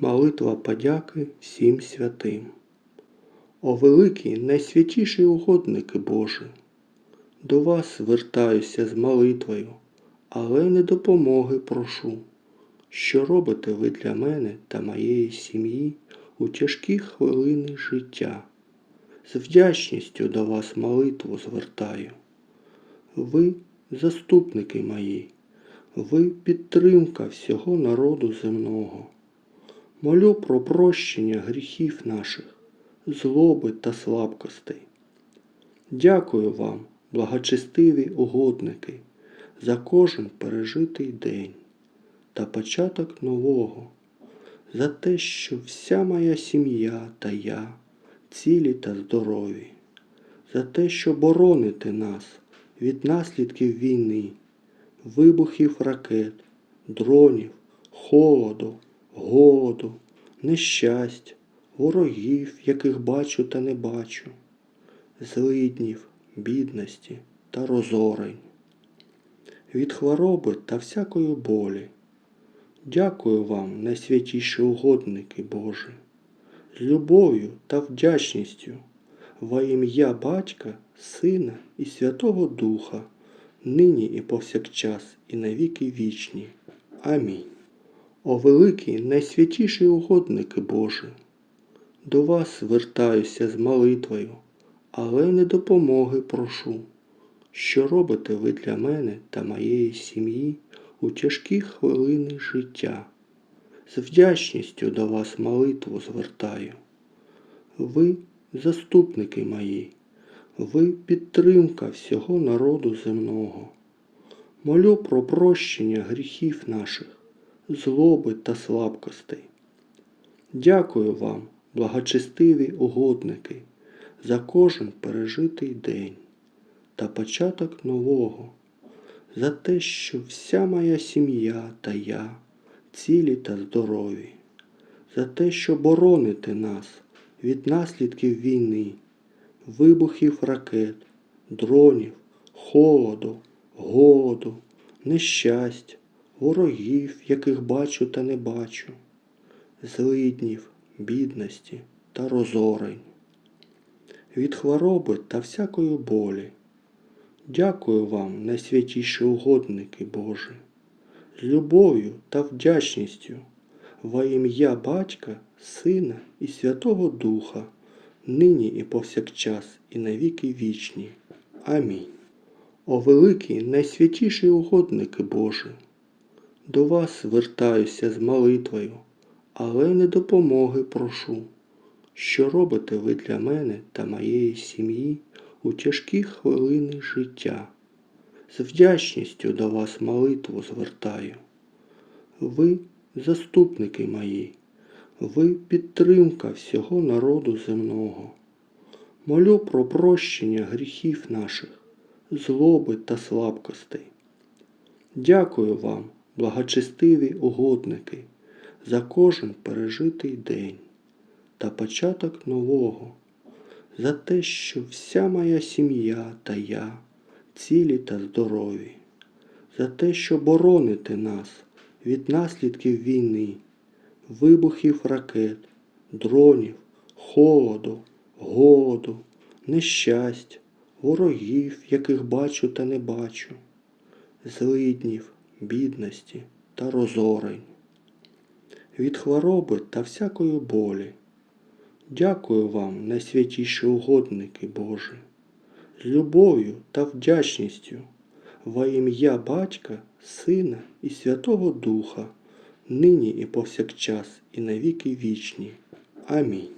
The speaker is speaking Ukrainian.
Молитва подяки всім святим. О великий найсвятіший угодники Божий, до вас звертаюся з молитвою, але не допомоги прошу. Що робите ви для мене та моєї сім'ї у тяжкі хвилини життя? З вдячністю до вас молитву звертаю. Ви заступники мої, ви підтримка всього народу земного. Молю про прощення гріхів наших, злоби та слабкостей. Дякую вам, благочестиві угодники, за кожен пережитий день та початок нового, за те, що вся моя сім'я та я цілі та здорові, за те, що бороните нас від наслідків війни, вибухів ракет, дронів, холоду, голоду, нещасть, ворогів, яких бачу та не бачу, злиднів, бідності та розорень, від хвороби та всякої болі. Дякую вам, найсвятіші угодники Божі, з любов'ю та вдячністю во ім'я Батька, Сина і Святого Духа, нині і повсякчас, і навіки вічні. Амінь. О великий найсвятіший угодники Божі, до вас звертаюся з молитвою, але не допомоги прошу. Що робите ви для мене та моєї сім'ї у тяжкі хвилини життя? З вдячністю до вас молитву звертаю. Ви заступники мої, ви підтримка всього народу земного. Молю про прощення гріхів наших, злоби та слабкостей. Дякую вам, благочестиві угодники, за кожен пережитий день та початок нового, за те, що вся моя сім'я та я цілі та здорові, за те, що бороните нас від наслідків війни, вибухів ракет, дронів, холоду, голоду, нещасть, ворогів, яких бачу та не бачу, злиднів, бідності та розорень, від хвороби та всякої болі. Дякую вам, найсвятіші угодники Божі, з любов'ю та вдячністю во ім'я Батька, Сина і Святого Духа, нині і повсякчас, і навіки вічні. Амінь. О великий найсвятіший угодники Божий, до вас звертаюся з молитвою, але не допомоги прошу. Що робите ви для мене та моєї сім'ї у тяжкі хвилини життя? З вдячністю до вас молитву звертаю. Ви заступники мої, ви підтримка всього народу земного. Молю про прощення гріхів наших, злоби та слабкостей. Дякую вам, благочестиві угодники, за кожен пережитий день та початок нового, за те, що вся моя сім'я та я цілі та здорові, за те, що бороните нас від наслідків війни, вибухів ракет, дронів, холоду, голоду, нещасть, ворогів, яких бачу та не бачу, злиднів, бідності та розорень, від хвороби та всякої болі. Дякую вам, найсвятіші угодники Божі, з любов'ю та вдячністю во ім'я Батька, Сина і Святого Духа, нині і повсякчас, і навіки вічні. Амінь.